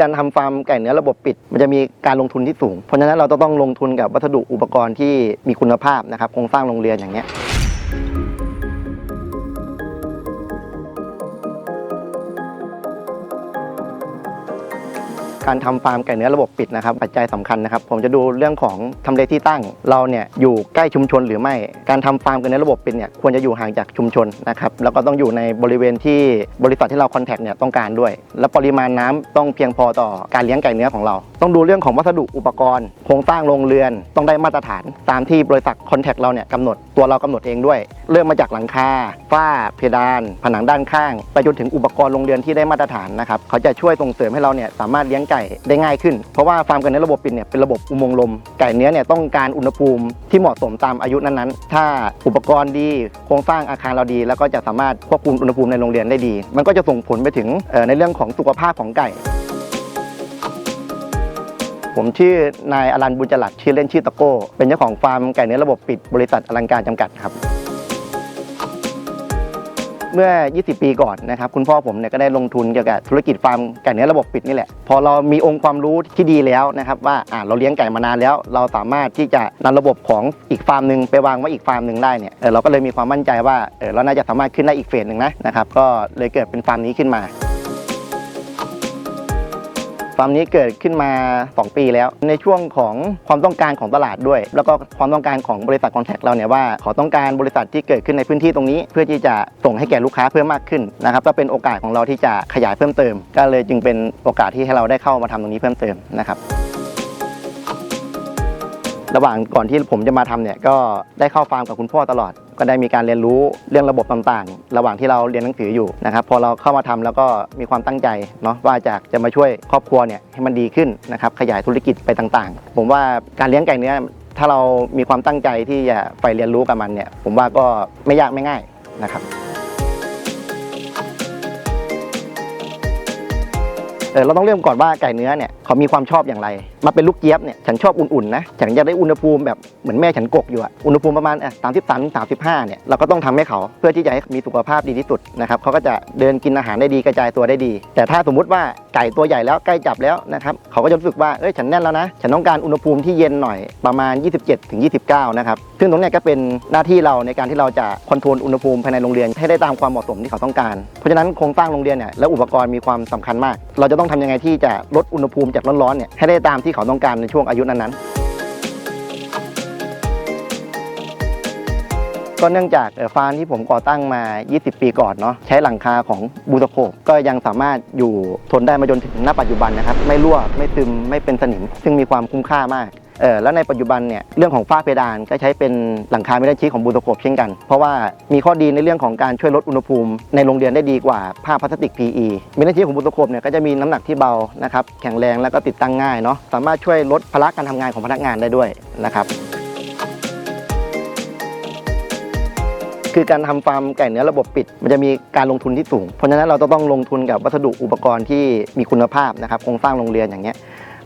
การทำฟาร์มไก่เนื้อระบบปิด มันจะมีการลงทุนที่สูง เพราะฉะนั้นเราจะต้องลงทุนกับวัสดุอุปกรณ์ที่มีคุณภาพนะครับโครงสร้างโรงเรือนอย่างเงี้ย การทำฟาร์มไก่เนื้อระบบปิดนะครับปัจจัยสำคัญนะครับ ผมจะดูเรื่องของทำเลที่ตั้ง เราเนี่ยอยู่ใกล้ชุมชนหรือไม่ การทำฟาร์มไก่เนื้อระบบปิดเนี่ยควรจะอยู่ห่างจากชุมชนนะครับ แล้วก็ต้องอยู่ในบริเวณที่บริษัทที่เราคอนแทคเนี่ยต้องการด้วย และปริมาณน้ำต้องเพียงพอต่อการเลี้ยงไก่เนื้อของเรา ต้องดูเรื่องของวัสดุอุปกรณ์ โครงสร้างโรงเรือนต้องได้มาตรฐานตามที่บริษัทคอนแทคเราเนี่ยกำหนด ตัวเรากำหนดเองด้วย เริ่มมาจากหลังคาฝ้าเพดาน ผนังด้านข้าง ไปจนถึงอุปกรณ์โรงเรือนที่ได้มาตรฐานนะครับเขาจะช่วยส่งเสริมให้เราเนี่ยสามารถเลี้ยงไก่ได้ง่ายขึ้น เพราะว่าฟาร์มก่เนื้อระบบปิดเนี่ยเป็นระบบอุโมงค์ลม ไก่เนื้อเนี่ยต้องการอุณหภูมิที่เหมาะสมตามอายุนั้นๆ ถ้าอุปกรณ์ดีโครงสร้างอาคารเราดี แล้วก็จะสามารถควบคุมอุณหภูมิในโรงเรือนได้ดี มันก็จะส่งผลไปถึงในเรื่องของสุขภาพของไก่ ผมชื่อนายอรันบุญจรัดชื่อเล่นชื่อตะโก้ เป็นเจ้าของฟาร์มไก่เนื้อระบบปิดบริษัทอลังการจำกัดครับ เมื่อ 20 ปีก่อนนะครับคุณพ่อผมเนี่ยก็ได้ลงทุนเกี่ยวกับธุรกิจฟาร์มไก่เนื้อระบบปิดนี่แหละ พอเรามีองค์ความรู้ที่ดีแล้วนะครับว่าอ่าเราเลี้ยงไก่มานานแล้ว เราสามารถที่จะนำระบบของอีกฟาร์มหนึ่งไปวางไว้อีกฟาร์มหนึ่งได้เนี่ยเออเราก็เลยมีความมั่นใจว่าเออเราน่าจะสามารถขึ้นได้อีกเฟสหนึ่งนะนะครับก็เลยเกิดเป็นฟาร์มนี้ขึ้นมา ฟาร์มนี้เกิดขึ้นมา 2 ปีแล้ว ในช่วงของความต้องการของตลาดด้วย แล้วก็ความต้องการของบริษัทคอนแทคเราเนี่ยว่าขอต้องการบริษัทที่เกิดขึ้นในพื้นที่ตรงนี้ เพื่อที่จะส่งให้แก่ลูกค้าเพิ่มมากขึ้นนะครับก็เป็นโอกาสของเราที่จะขยายเพิ่มเติม ก็เลยจึงเป็นโอกาสที่ให้เราได้เข้ามาทำตรงนี้เพิ่มเติมนะครับระหว่างก่อนที่ผมจะมาทำเนี่ยก็ได้เข้าฟาร์มกับคุณพ่อตลอด ก็ได้มีการเรียนรู้เรื่องระบบต่างๆ ระหว่างที่เราเรียนหนังสืออยู่นะครับ พอเราเข้ามาทำแล้วก็มีความตั้งใจเนาะว่าจะจะมาช่วยครอบครัวเนี่ยให้มันดีขึ้นนะครับขยายธุรกิจไปต่างๆ ผมว่าการเลี้ยงไก่เนื้อถ้าเรามีความตั้งใจที่จะไปเรียนรู้กับมันเนี่ยผมว่าก็ไม่ยากไม่ง่ายนะครับ ออเราต้องเริ่มก่อนว่าไก่เนื้อเนี่ยเขามีความชอบอย่างไร มาเป็นลูกเจี๊ยบเนี่ยฉันชอบอุ่นๆนะฉันอยากได้อุณหภูมิแบบเหมือนแม่ฉันกกอยู่อะอุณหภูมิประมาณสามสิบสามสามสิบห้าเนี่ยเราก็ต้องทำให้เขาเพื่อที่จะให้มีสุขภาพดีที่สุดนะครับเขาก็จะเดินกินอาหารได้ดีกระจายตัวได้ดี แต่ถ้าสมมุติว่าไก่ตัวใหญ่แล้วใกล้จับแล้วนะครับเขาก็จะรู้สึกว่าเอ้ยฉันแน่นแล้วนะฉันต้องการอุณหภูมิที่เย็นหน่อยประมาณ 27ถึง29 นะครับซึ่งตรงนี้ก็เป็นหน้าที่เราในการที่เราจะคอนโทรลอุณหภูมิภายในโรงเรียนให้ได้ตามความเหมาะสมที่เขาต้องการ เพราะฉะนั้นโครงสร้างโรงเรียนเนี่ยและอุปกรณ์มีความสำคัญมาก เราจะต้องทำยังไงที่จะลดอุณหภูมิจากร้อนๆเนี่ยให้ได้ตามที่เขาต้องการในช่วงอายุนั้นๆก็เนื่องจากฟาร์มที่ผมก่อตั้งมา 20 ปีก่อนเนาะใช้หลังคาของบูตโคบก็ยังสามารถอยู่ทนได้มาจนถึงณปัจจุบันนะครับ ไม่รั่วไม่ซึมไม่เป็นสนิม ซึ่งมีความคุ้มค่ามาก เออแล้วในปัจจุบันเนี่ยเรื่องของฝ้าเพดานก็ใช้เป็นหลังคาไม่ได้ชี้ของบูตโคบเช่นกัน เพราะว่ามีข้อดีในเรื่องของการช่วยลดอุณหภูมิในโรงเรียนได้ดีกว่าผ้าพลาสติก PE มิได้ชี้ของบูตโคบเนี่ยก็จะมีน้ำหนักที่เบานะครับแข็งแรงแล้วก็ติดตั้งง่ายเนาะสามารถช่วยลดภาระการทำงานของพนักงานได้ด้วยนะครับคือการทำฟาร์มไก่เนื้อระบบปิด มันจะมีการลงทุนที่สูง เพราะฉะนั้นเราจะต้องลงทุนกับวัสดุอุปกรณ์ที่มีคุณภาพนะครับโครงสร้างโรงเรือนอย่างเงี้ย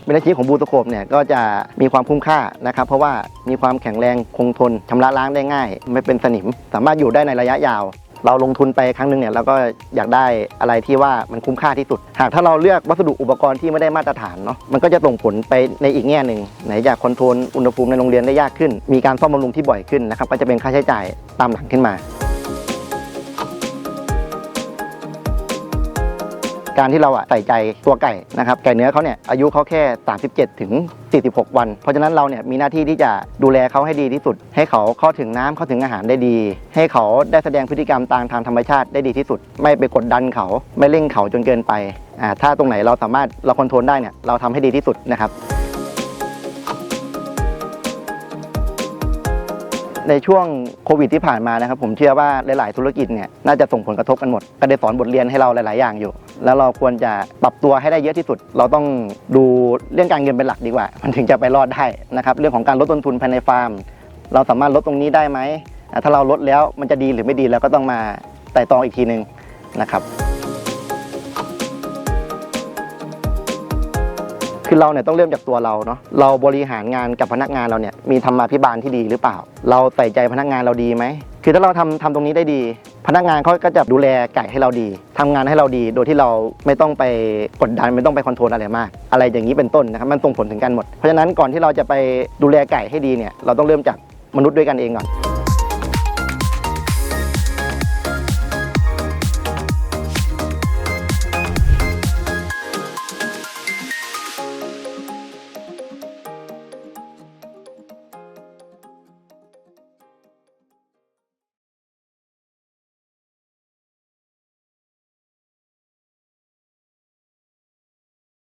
เบลชีของบูตโคบเนี่ยก็จะมีความคุ้มค่านะครับ เพราะว่ามีความแข็งแรงคงทนชำระล้างได้ง่าย ไม่เป็นสนิม สามารถอยู่ได้ในระยะยาว เราลงทุนไปครั้งหนึ่งเนี่ยเราก็อยากได้อะไรที่ว่ามันคุ้มค่าที่สุด หากถ้าเราเลือกวัสดุอุปกรณ์ที่ไม่ได้มาตรฐานเนาะมันก็จะส่งผลไปในอีกแง่หนึ่งไหนจะคอนโทรลอุณหภูมิในโรงเรียนได้ยากขึ้น มีการซ่อมบำรุงที่บ่อยขึ้นนะครับก็จะเป็นค่าใช้จ่ายตามหลังขึ้นมา การที่เราอะใส่ใจตัวไก่นะครับไก่เนื้อเขาเนี่ยอายุเขาแค่ 37 ถึง 46 วัน เพราะฉะนั้นเราเนี่ยมีหน้าที่ที่จะดูแลเขาให้ดีที่สุด ให้เขาเข้าถึงน้ำเข้าถึงอาหารได้ดี ให้เขาได้แสดงพฤติกรรมตามทางธรรมชาติได้ดีที่สุด ไม่ไปกดดันเขาไม่เร่งเขาจนเกินไปอ่าถ้าตรงไหนเราสามารถเราคอนโทรลได้เนี่ยเราทำให้ดีที่สุดนะครับในช่วงโควิดที่ผ่านมานะครับผมเชื่อว่าหลาย ๆ ธุรกิจเนี่ยน่าจะส่งผลกระทบกันหมด ก็ได้สอนบทเรียนให้เราหลาย ๆ อย่างอยู่ แล้วเราควรจะปรับตัวให้ได้เยอะที่สุด เราต้องดูเรื่องการเงินเป็นหลักดีกว่า มันถึงจะไปรอดได้นะครับเรื่องของการลดต้นทุนภายในฟาร์ม เราสามารถลดตรงนี้ได้ไหมถ้าเราลดแล้วมันจะดีหรือไม่ดีเราก็ต้องมาไต่ตองอีกทีหนึ่งนะครับ คือเราเนี่ยต้องเริ่มจากตัวเราเนาะเราบริหารงานกับพนักงานเราเนี่ยมีธรรมาภิบาลที่ดีหรือเปล่า เราใส่ใจพนักงานเราดีไหมคือถ้าเราทำทำตรงนี้ได้ดี พนักงานเขาก็จะดูแลไก่ให้เราดีทำงานให้เราดีโดยที่เราไม่ต้องไปกดดันไม่ต้องไปคอนโทรลอะไรมาก อะไรอย่างนี้เป็นต้นนะครับมันส่งผลถึงกันหมดเพราะฉะนั้นก่อนที่เราจะไปดูแลไก่ให้ดีเนี่ยเราต้องเริ่มจากมนุษย์ด้วยกันเองก่อน